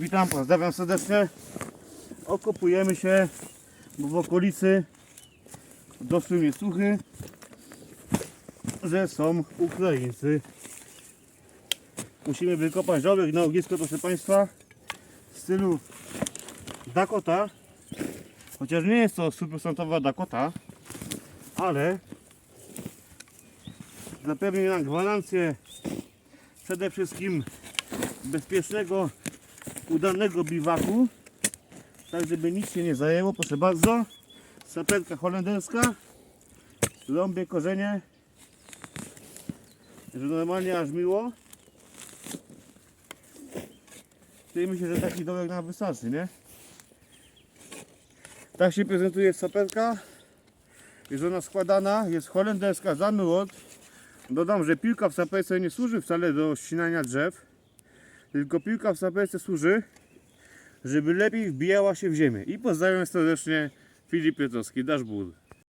Witam, pozdrawiam serdecznie. Okopujemy się, bo w okolicy doszły mnie słuchy, że są Ukraińcy. Musimy wykopać żołek na ognisko, proszę Państwa, w stylu Dakota. Chociaż nie jest to 100% Dakota, ale zapewni nam gwarancję przede wszystkim bezpiecznego, udanego biwaku, tak żeby nic się nie zajęło, proszę bardzo. Sapetka holenderska, rąbie korzenie, że normalnie aż miło. I myślę, że taki dołek nam wystarczy, nie? Tak się prezentuje sapetka. Jest ona składana, jest holenderska zamyłot. Dodam, że piłka w sapece nie służy wcale do ścinania drzew, tylko piłka w sapece służy, żeby lepiej wbijała się w ziemię. I pozdrawiam serdecznie Filip Piotrowski, Dashboard.